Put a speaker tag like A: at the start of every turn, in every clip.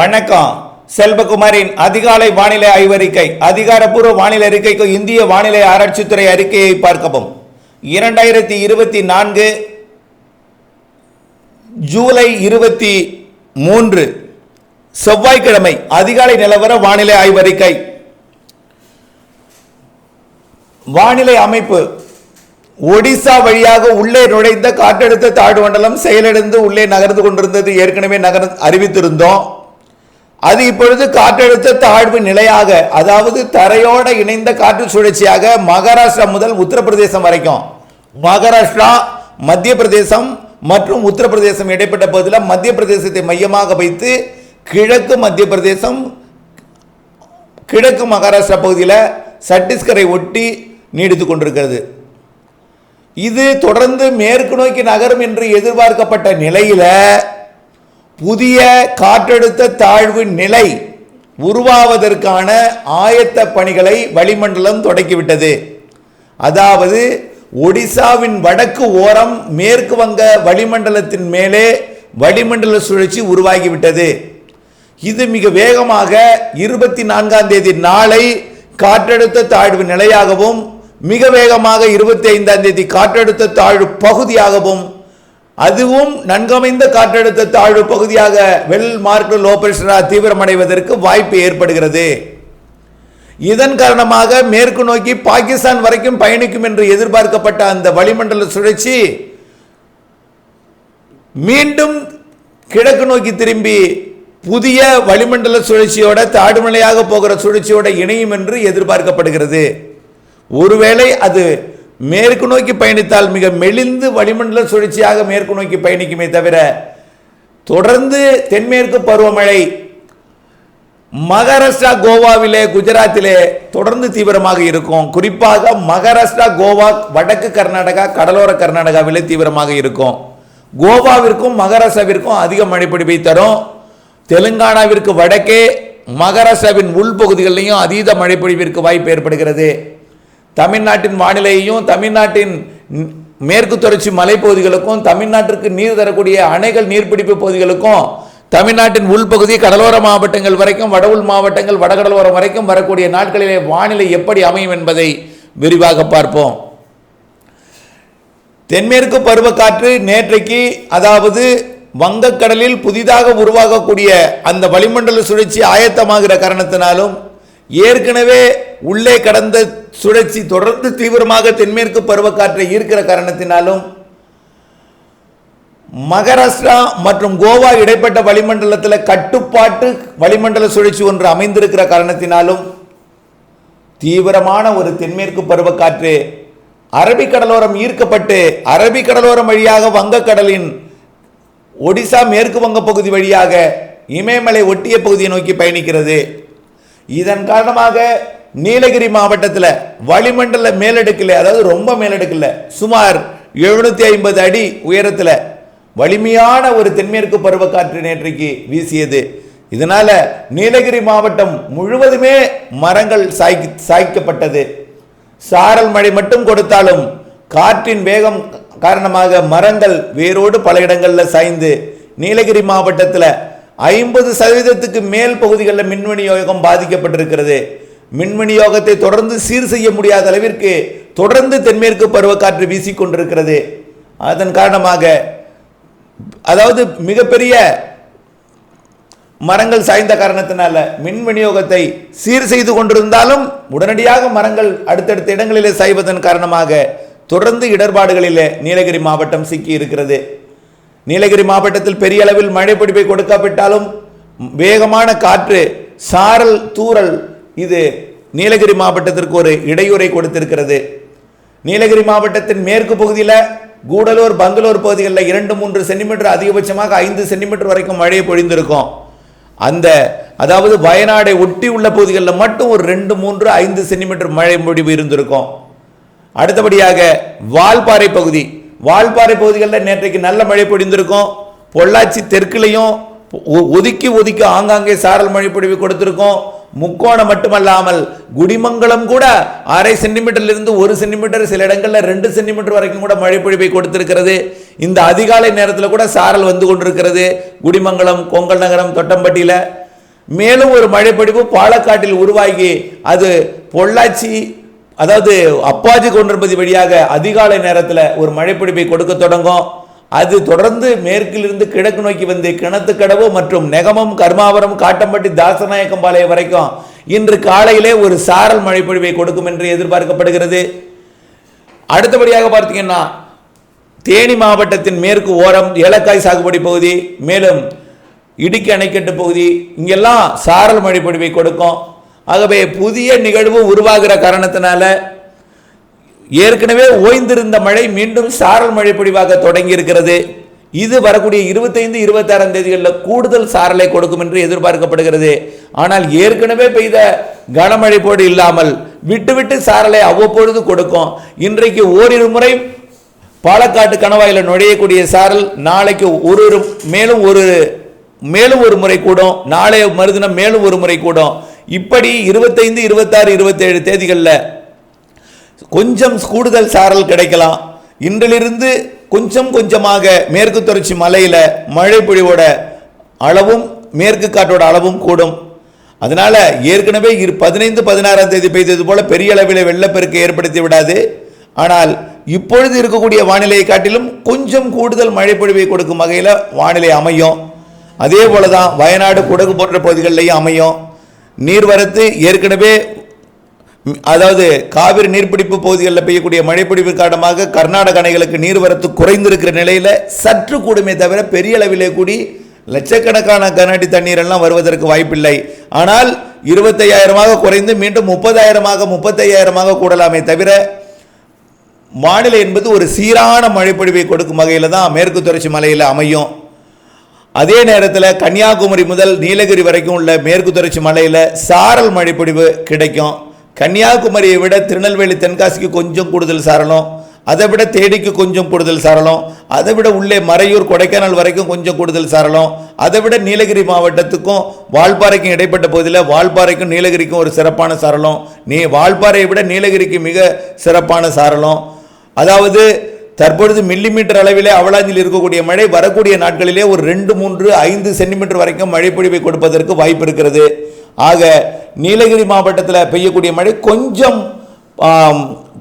A: வணக்கம். செல்வகுமாரின் அதிகாலை வானிலை ஆய்வறிக்கை அதிகாரப்பூர்வ வானிலை அறிக்கைக்கு இந்திய வானிலை ஆராய்ச்சித்துறை அறிக்கையை பார்க்கவும். இரண்டாயிரத்தி இருபத்தி நான்கு ஜூலை இருபத்தி மூன்று செவ்வாய்க்கிழமை அதிகாலை நிலவர வானிலை ஆய்வறிக்கை. வானிலை அமைப்பு ஒடிசா வழியாக உள்ளே நுழைந்த காற்றழுத்த தாழ்வு மண்டலம் செயலிழந்து உள்ளே நகர்ந்து கொண்டிருந்தது. ஏற்கனவே நகர் அறிவித்திருந்தோம். அது இப்பொழுது காற்றழுத்த தாழ்வு நிலையாக அதாவது தரையோடு இணைந்த காற்று சுழற்சியாக மகாராஷ்டிரா முதல் உத்தரப்பிரதேசம் வரைக்கும். மகாராஷ்டிரா மத்திய பிரதேசம் மற்றும் உத்தரப்பிரதேசம் இடைப்பட்ட பகுதியில் மத்திய பிரதேசத்தை மையமாக வைத்து கிழக்கு மத்திய பிரதேசம் கிழக்கு மகாராஷ்டிரா பகுதியில் சத்தீஸ்கரை ஒட்டி நீடித்து கொண்டிருக்கிறது. இது தொடர்ந்து மேற்கு நோக்கி நகரும் என்று எதிர்பார்க்கப்பட்ட நிலையில் புதிய காற்றழுத்த தாழ்வு நிலை உருவாவதற்கான ஆயத்த பணிகளை வளிமண்டலம் தொடக்கிவிட்டது. அதாவது ஒடிசாவின் வடக்கு ஓரம் மேற்கு வங்க வளிமண்டலத்தின் மேலே வளிமண்டல சுழற்சி உருவாகிவிட்டது. இது மிக வேகமாக இருபத்தி நான்காம் தேதி நாளை காற்றழுத்த தாழ்வு நிலையாகவும் மிக வேகமாக இருபத்தி ஐந்தாம் தேதி காற்றழுத்த தாழ்வு பகுதியாகவும் அதுவும் நன்கமைந்த காற்றழுத்த தாழ்வு பகுதியாக வெல் மார்க் லோ பிரஷராக தீவிரமடைவதற்கு வாய்ப்பு ஏற்படுகிறது. இதன் காரணமாக மேற்கு நோக்கி பாகிஸ்தான் வரைக்கும் பயணிக்கும் என்று எதிர்பார்க்கப்பட்ட அந்த வளிமண்டல சுழற்சி மீண்டும் கிழக்கு நோக்கி திரும்பி புதிய வளிமண்டல சுழற்சியோட தாடுமலையாக போகிற சுழற்சியோட இணையும் என்று எதிர்பார்க்கப்படுகிறது. ஒருவேளை அது மேற்கு நோக்கி பயணித்தால் மிக மெலிந்து வளிமண்டல சுழற்சியாக மேற்கு நோக்கி பயணிக்குமே தவிர தொடர்ந்து தென்மேற்கு பருவமழை மகாராஷ்டிரா கோவாவிலே குஜராத்திலே தொடர்ந்து தீவிரமாக இருக்கும். குறிப்பாக மகாராஷ்டிரா கோவா வடக்கு கர்நாடகா கடலோர கர்நாடகாவிலே தீவிரமாக இருக்கும். கோவாவிற்கும் மகாராஷ்டிராவிற்கும் அதிக மழைப்பிடிப்பை தரும். தெலுங்கானாவிற்கு வடக்கே மகாராஷ்டிராவின் உள்பகுதிகளிலையும் அதீத மழைப்பொழிவிற்கு வாய்ப்பு ஏற்படுகிறது. தமிழ்நாட்டின் வானிலையையும் தமிழ்நாட்டின் மேற்கு தொடர்ச்சி மலைப்பகுதிகளுக்கும் தமிழ்நாட்டிற்கு நீர் தரக்கூடிய அணைகள் நீர்பிடிப்பு பகுதிகளுக்கும் தமிழ்நாட்டின் உள்பகுதி கடலோர மாவட்டங்கள் வரைக்கும் வட உள் மாவட்டங்கள் வடகடலோரம் வரைக்கும் வரக்கூடிய நாட்களிலே வானிலை எப்படி அமையும் என்பதை விரிவாக பார்ப்போம். தென்மேற்கு பருவக்காற்று நேற்றைக்கு அதாவது வங்கக்கடலில் புதிதாக உருவாகக்கூடிய அந்த வளிமண்டல சுழற்சி ஆயத்தமாகிற காரணத்தினாலும் ஏற்கனவே உள்ளே கடந்த சுழற்சி தொடர்ந்து தீவிரமாக தென்மேற்கு பருவக்காற்றை ஈர்க்கிற காரணத்தினாலும் மகாராஷ்டிரா மற்றும் கோவா இடைப்பட்ட வளிமண்டலத்தில் கட்டுப்பாட்டு வளிமண்டல சுழற்சி ஒன்று அமைந்திருக்கிற காரணத்தினாலும் தீவிரமான ஒரு தென்மேற்கு பருவக்காற்று அரபிக்கடலோரம் ஈர்க்கப்பட்டு அரபிக்கடலோரம் வழியாக வங்கக்கடலின் ஒடிசா மேற்கு வங்க பகுதி வழியாக இமயமலை ஒட்டிய பகுதியை நோக்கி பயணிக்கிறது. இதன் காரணமாக நீலகிரி மாவட்டத்தில் வளிமண்டல மேலடுக்கில் அதாவது ரொம்ப மேலடுக்கில் சுமார் எழுநூத்தி ஐம்பது அடி உயரத்தில் வலிமையான ஒரு தென்மேற்கு பருவக்காற்று நேற்றைக்கு வீசியது. இதனால நீலகிரி மாவட்டம் முழுவதுமே மரங்கள் சாய்க்கு சாய்க்கப்பட்டது. சாரல் மழை மட்டும் கொடுத்தாலும் காற்றின் வேகம் காரணமாக மரங்கள் வேரோடு பல இடங்களில் சாய்ந்து. நீலகிரி மாவட்டத்தில் ஐம்பது சதவீதத்துக்கு மேல் பகுதிகளில் மின் விநியோகம் பாதிக்கப்பட்டிருக்கிறது. மின் விநியோகத்தை தொடர்ந்து சீர் செய்ய முடியாத அளவிற்கு தொடர்ந்து தென்மேற்கு பருவக்காற்று வீசிக்கொண்டிருக்கிறது. அதன் காரணமாக அதாவது மிகப்பெரிய மரங்கள் சாய்ந்த காரணத்தினால மின் விநியோகத்தை சீர் செய்து கொண்டிருந்தாலும் உடனடியாக மரங்கள் அடுத்தடுத்த இடங்களிலே சாய்வதன் காரணமாக தொடர்ந்து இடர்பாடுகளிலே நீலகிரி மாவட்டம் சிக்கி இருக்கிறது நீலகிரி மாவட்டத்தில் பெரிய அளவில் மழை பிடிப்பை கொடுக்காவிட்டாலும் வேகமான காற்று சாரல் தூறல் இது நீலகிரி மாவட்டத்திற்கு ஒரு இடையூறை கொடுத்திருக்கிறது. நீலகிரி மாவட்டத்தின் மேற்கு பகுதியில் கூடலூர் பங்களூர் பகுதிகளில் இரண்டு மூன்று சென்டிமீட்டர் அதிகபட்சமாக ஐந்து சென்டிமீட்டர் வரைக்கும் மழை பொழிந்திருக்கும். அந்த அதாவது வயநாடை ஒட்டி உள்ள பகுதிகளில் மட்டும் ஒரு ரெண்டு மூன்று ஐந்து சென்டிமீட்டர் மழை பொழிவு இருந்திருக்கும். அடுத்தபடியாக வால்பாறை பகுதி. வால்பாறை பகுதிகளில் நேற்றைக்கு நல்ல மழை பொழிந்திருக்கும். பொள்ளாச்சி தெற்குலையும் ஒதுக்கி ஒதுக்கி ஆங்காங்கே சாரல் மழை பொழிவு கொடுத்திருக்கோம். முக்கோணம் மட்டுமல்லாமல் குடிமங்கலம் கூட அரை சென்டிமீட்டர்லேருந்து ஒரு சென்டிமீட்டர் சில இடங்களில் ரெண்டு சென்டிமீட்டர் வரைக்கும் கூட மழை பொழிவை கொடுத்திருக்கிறது. இந்த அதிகாலை நேரத்தில் கூட சாரல் வந்து கொண்டிருக்கிறது. குடிமங்கலம் கொங்கல் நகரம் தொட்டம்பட்டியில். மேலும் ஒரு மழைப்பொழிவு பாலக்காட்டில் உருவாகி அது பொள்ளாச்சி அதாவது அப்பாஜி கொண்டிருப்பது வழியாக அதிகாலை நேரத்தில் ஒரு மழைப்பிடிப்பை கொடுக்க தொடங்கும். அது தொடர்ந்து மேற்கிலிருந்து கிழக்கு நோக்கி வந்து கிணத்துக்கடவு மற்றும் நெகமம் கர்மாவரம் காட்டம்பட்டி தாசநாயக்கம்பாளையம் வரைக்கும் இன்று காலையிலே ஒரு சாரல் மழைப்பொழிவை கொடுக்கும் என்று எதிர்பார்க்கப்படுகிறது. அடுத்தபடியாக பார்த்தீங்கன்னா தேனி மாவட்டத்தின் மேற்கு ஓரம் ஏலக்காய் சாகுபடி பகுதி மேலும் இடுக்கி அணைக்கட்டு பகுதி இங்கெல்லாம் சாரல் மழை பொழிவை கொடுக்கும். ஆகவே புதிய நிகழ்வு உருவாகிற காரணத்தினால ஏற்கனவே ஓய்ந்திருந்த மழை மீண்டும் சாரல் மழை பொழிவாக தொடங்கி இருக்கிறது இது வரக்கூடிய இருபத்தைந்து இருபத்தாறாம் தேதிகளில் கூடுதல் சாரலை கொடுக்கும் என்று எதிர்பார்க்கப்படுகிறது. ஆனால் ஏற்கனவே பெய்த கனமழை போடு இல்லாமல் விட்டு விட்டு சாரலை அவ்வப்பொழுது கொடுக்கும். இன்றைக்கு ஓரிரு முறை பாலக்காட்டு கணவாயில் நுழையக்கூடிய சாரல் நாளைக்கு ஒரு ஒரு மேலும் ஒரு மேலும் ஒரு முறை கூடும். நாளைய மறுதினம் மேலும் ஒரு முறை கூடும். இப்படி இருபத்தைந்து இருபத்தாறு இருபத்தேழு தேதிகளில் கொஞ்சம் கூடுதல் சாரல் கிடைக்கலாம். இன்றிலிருந்து கொஞ்சம் கொஞ்சமாக மேற்கு தொடர்ச்சி மலையில் மழை பொழிவோட அளவும் மேற்கு காற்றோட அளவும் கூடும். அதனால் ஏற்கனவே இரு பதினைந்து பதினாறாம் தேதி பெய்தது போல பெரிய அளவில் வெள்ளப்பெருக்கு ஏற்படுத்தி விடாது. ஆனால் இப்பொழுது இருக்கக்கூடிய வானிலையை காட்டிலும் கொஞ்சம் கூடுதல் மழைப்பொழிவை கொடுக்கும் வகையில் வானிலை அமையும். அதே போல தான் வயநாடு குடகு போன்ற பகுதிகளிலையும் அமையும். நீர்வரத்து ஏற்கனவே அதாவது காவிரி நீர்பிடிப்பு பகுதிகளில் பெய்யக்கூடிய மழைப்பிடிப்பு காரணமாக கர்நாடக அணைகளுக்கு நீர்வரத்து குறைந்திருக்கிற நிலையில் சற்று கூடுமே தவிர பெரிய அளவிலே கூடி லட்சக்கணக்கான கனஅடி தண்ணீரெல்லாம் வருவதற்கு வாய்ப்பில்லை. ஆனால் இருபத்தையாயிரமாக குறைந்து மீண்டும் முப்பதாயிரமாக முப்பத்தையாயிரமாக கூடலாமே தவிர வானிலை என்பது ஒரு சீரான மழைப்பொழிவை கொடுக்கும் வகையில் தான் மேற்கு தொடர்ச்சி மலையில் அமையும். அதே நேரத்தில் கன்னியாகுமரி முதல் நீலகிரி வரைக்கும் உள்ள மேற்கு தொடர்ச்சி மலையில் சாரல் மழைப்பொழிவு கிடைக்கும். கன்னியாகுமரியை விட திருநெல்வேலி தென்காசிக்கு கொஞ்சம் கூடுதல் சாரலும் அதை விட தேடிக்கு கொஞ்சம் கூடுதல் சாரலும் அதை விட உள்ளே மறையூர் கொடைக்கானல் வரைக்கும் கொஞ்சம் கூடுதல் சாரலும் அதை விட நீலகிரி மாவட்டத்துக்கும் வால்பாறைக்கும் இடைப்பட்ட பகுதியில் வால்பாறைக்கும் நீலகிரிக்கும் ஒரு சிறப்பான சாரலும் நீ வால்பாறையை விட நீலகிரிக்கு மிக சிறப்பான சாரலும். அதாவது தற்பொழுது மில்லிமீட்டர் அளவிலே அவலாஞ்சில் இருக்கக்கூடிய மழை வரக்கூடிய நாட்களிலே ஒரு ரெண்டு மூன்று ஐந்து சென்டிமீட்டர் வரைக்கும் மழை பொழிவை கொடுப்பதற்கு வாய்ப்பு இருக்கிறது. ஆக நீலகிரி மாவட்டத்தில் பெய்யக்கூடிய மழை கொஞ்சம்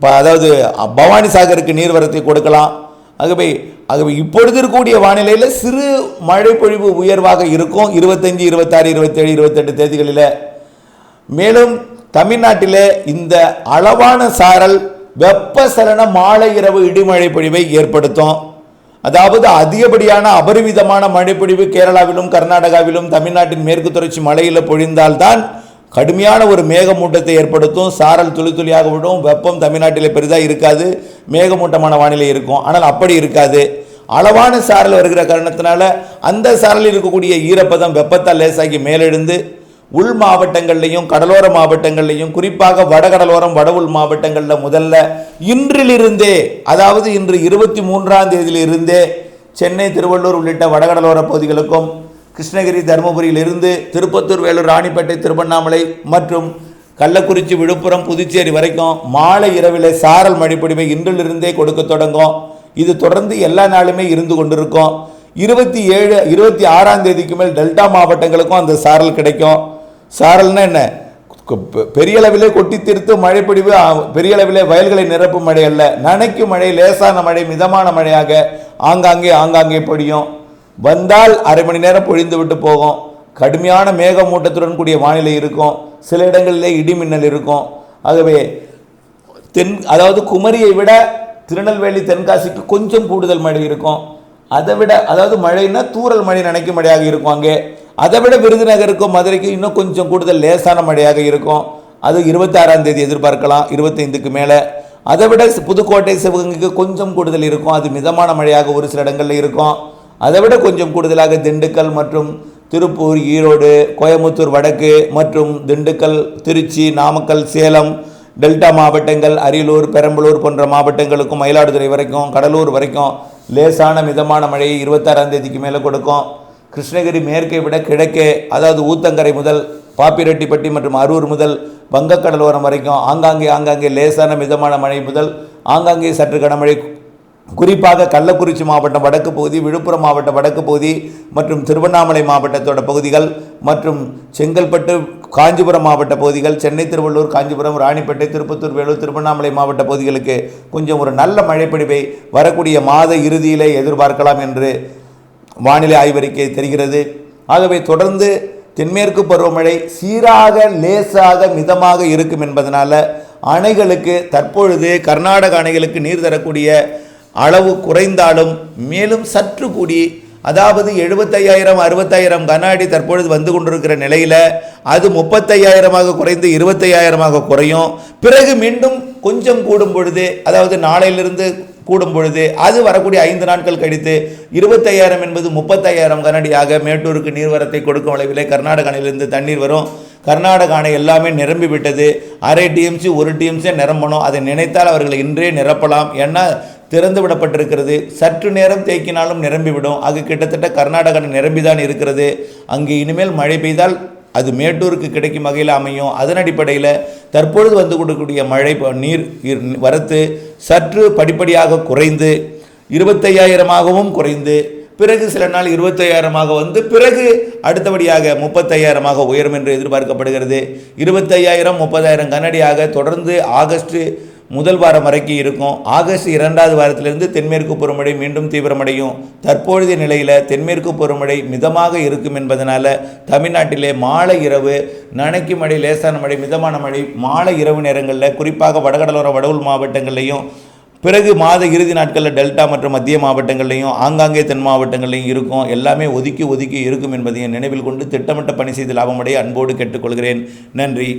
A: ப- அதாவது பவானி சாகருக்கு நீர்வரத்தை கொடுக்கலாம். ஆகவே ஆகவே இப்பொழுது இருக்கக்கூடிய வானிலையில் சிறு மழை பொழிவு உயர்வாக இருக்கும். இருபத்தஞ்சி இருபத்தாறு இருபத்தேழு இருபத்தெட்டு தேதிகளில். மேலும் தமிழ்நாட்டில் இந்த அளவான சாரல் வெப்பசலன மாலை இரவு இடிமழை பொழிவை ஏற்படுத்தும். அதாவது அதிகப்படியான அபரிவிதமான மழைப்பொழிவு கேரளாவிலும் கர்நாடகாவிலும் தமிழ்நாட்டின் மேற்கு தொடர்ச்சி மலையில் பொழிந்தால்தான் கடுமையான ஒரு மேகமூட்டத்தை ஏற்படுத்தும். சாரல் துளி துளியாக விடும். வெப்பம் தமிழ்நாட்டில் பெரிதாக இருக்காது. மேகமூட்டமான வானிலை இருக்கும். ஆனால் அப்படி இருக்காது. அளவான சாரல் வருகிற காரணத்தினால அந்த சாரலில் இருக்கக்கூடிய ஈரப்பதம் வெப்பத்தால் லேசாகி மேலெழுந்து உள் மாவட்டங்கள்லையும் கடலோர மாவட்டங்கள்லையும் குறிப்பாக வடகடலோரம் வடவுள் மாவட்டங்களில் முதல்ல இன்றிலிருந்தே அதாவது இன்று இருபத்தி மூன்றாம் தேதியிலிருந்தே சென்னை திருவள்ளூர் உள்ளிட்ட வடகடலோர பகுதிகளுக்கும் கிருஷ்ணகிரி தருமபுரியிலிருந்து திருப்பத்தூர் வேலூர் ராணிப்பேட்டை திருவண்ணாமலை மற்றும் கள்ளக்குறிச்சி விழுப்புரம் புதுச்சேரி வரைக்கும் மாலை இரவில் சாரல் மழைப்பொடிமை இன்றிலிருந்தே கொடுக்க தொடங்கும். இது தொடர்ந்து எல்லா நாளுமே இருந்து கொண்டிருக்கும். இருபத்தி ஏழு இருபத்தி ஆறாம் தேதிக்கு மேல் டெல்டா மாவட்டங்களுக்கும் அந்த சாரல் கிடைக்கும். சாரல்னா என்ன? பெ- பெரிய அளவிலே கொட்டி தீர்த்து மழை ஆ, பெரிய அளவிலே வயல்களை நிரப்பும் மழை அல்ல. நனைக்கும் மழை லேசான மழை மிதமான மழையாக ஆங்காங்கே ஆங்காங்கே பொடியும் வந்தால் அரை மணி நேரம் பொழிந்து விட்டு போகும். கடுமையான மேகமூட்டத்துடன் கூடிய வானிலை இருக்கும். சில இடங்களிலே இடிமின்னல் இருக்கும். ஆகவே தென் அதாவது குமரியை விட திருநெல்வேலி தென்காசிக்கு கொஞ்சம் கூடுதல் மழை இருக்கும். அதை விட அதாவது மழைன்னா தூறல் மழை நினைக்கும் மழையாக இருக்கும் அங்கே. அதை விட விருதுநகருக்கும் மதுரைக்கும் இன்னும் கொஞ்சம் கூடுதல் லேசான மழையாக இருக்கும். அது இருபத்தாறாம் தேதி எதிர்பார்க்கலாம். இருபத்தைந்துக்கு மேலே. அதை விட புதுக்கோட்டை சிவகங்கைக்கு கொஞ்சம் கூடுதல் இருக்கும். அது மிதமான மழையாக ஒரு சில இடங்களில் இருக்கும். அதை விட கொஞ்சம் கூடுதலாக திண்டுக்கல் மற்றும் திருப்பூர் ஈரோடு கோயம்புத்தூர் வடக்கு மற்றும் திண்டுக்கல் திருச்சி நாமக்கல் சேலம் டெல்டா மாவட்டங்கள் அரியலூர் பெரம்பலூர் போன்ற மாவட்டங்களுக்கும் மயிலாடுதுறை வரைக்கும் கடலூர் வரைக்கும் லேசான மிதமான மழையை இருபத்தாறாம் தேதிக்கு மேலே கொடுக்கும். கிருஷ்ணகிரி மேற்கை விட கிழக்கே அதாவது ஊத்தங்கரை முதல் பாப்பிரெட்டிப்பட்டி மற்றும் அரூர் முதல் வங்கக்கடலோரம் வரைக்கும் ஆங்காங்கே ஆங்காங்கே லேசான மிதமான மழை முதல் ஆங்காங்கே சற்று கனமழை குறிப்பாக கள்ளக்குறிச்சி மாவட்டம் வடக்கு பகுதி விழுப்புரம் மாவட்டம் வடக்கு பகுதி மற்றும் திருவண்ணாமலை மாவட்டத்தோட பகுதிகள் மற்றும் செங்கல்பட்டு காஞ்சிபுரம் மாவட்ட பகுதிகள் சென்னை திருவள்ளூர் காஞ்சிபுரம் ராணிப்பேட்டை திருப்பத்தூர் வேலூர் திருவண்ணாமலை மாவட்ட பகுதிகளுக்கு கொஞ்சம் ஒரு நல்ல மழைப்பிடிவை வரக்கூடிய மாத இறுதியிலே எதிர்பார்க்கலாம் என்று வானிலை ஆய்வறிக்கை தெரிகிறது. ஆகவே தொடர்ந்து தென்மேற்கு பருவமழை சீராக லேசாக மிதமாக இருக்கும் என்பதனால் அணைகளுக்கு தற்பொழுது கர்நாடக அணைகளுக்கு நீர் தரக்கூடிய அளவு குறைந்தாலும் மேலும் சற்று கூடி அதாவது எழுபத்தையாயிரம் அறுபத்தாயிரம் கன அடி தற்பொழுது வந்து கொண்டிருக்கிற நிலையில் அது முப்பத்தையாயிரமாக குறைந்து இருபத்தையாயிரமாக குறையும். பிறகு மீண்டும் கொஞ்சம் கூடும் பொழுது அதாவது நாளையிலிருந்து கூடும் பொழுது அது வரக்கூடிய ஐந்து நாட்கள் கழித்து இருபத்தையாயிரம் என்பது முப்பத்தையாயிரம் கனடியாக மேட்டூருக்கு நீர்வரத்தை கொடுக்கும் அளவிலே கர்நாடக அணையிலிருந்து தண்ணீர் வரும். கர்நாடக அணை எல்லாமே நிரம்பி விட்டது அரை டிஎம்சி ஒரு டிஎம்சியை நிரம்பணும். அதை நினைத்தால் அவர்கள் இன்றே நிரப்பலாம். ஏன்னா திறந்து விடப்பட்டிருக்கிறது. சற்று நேரம் தேக்கினாலும் நிரம்பிவிடும் அது கிட்டத்தட்ட கர்நாடகா நிரம்பிதான் இருக்கிறது. அங்கே இனிமேல் மழை பெய்தால் அது மேட்டூருக்கு கிடைக்கும் வகையில் அமையும். அதன் அடிப்படையில் தற்பொழுது வந்து கொடுக்கக்கூடிய மழை நீர் இர்- வரத்து சற்று படிப்படியாக குறைந்து இருபத்தையாயிரமாகவும் குறைந்து பிறகு சில நாள் இருபத்தையாயிரமாக வந்து பிறகு அடுத்தபடியாக முப்பத்தையாயிரமாக உயரும் என்று எதிர்பார்க்கப்படுகிறது. இருபத்தையாயிரம் முப்பதாயிரம் கனடியாக தொடர்ந்து ஆகஸ்ட் முதல் வாரம் வரைக்கும் இருக்கும். ஆகஸ்ட் இரண்டாவது வாரத்திலிருந்து தென்மேற்கு பருவமழை மீண்டும் தீவிரமடையும். தற்பொழுதைய நிலையில் தென்மேற்கு பருவமழை மிதமாக இருக்கும் என்பதனால் தமிழ்நாட்டிலே மாலை இரவு நனைக்கு மழை லேசான மழை மிதமான மழை மாலை இரவு நேரங்களில் குறிப்பாக வடகடலோர வடவுள் மாவட்டங்கள்லையும் பிறகு மாத இறுதி நாட்களில் டெல்டா மற்றும் மத்திய மாவட்டங்கள்லையும் ஆங்காங்கே தென் மாவட்டங்கள்லையும் இருக்கும். எல்லாமே ஒதுக்கி ஒதுக்கி இருக்கும் என்பதையும் நினைவில் கொண்டு திட்டமிட்ட பணி செய்து லாபமடைய அன்போடு கேட்டுக்கொள்கிறேன். நன்றி.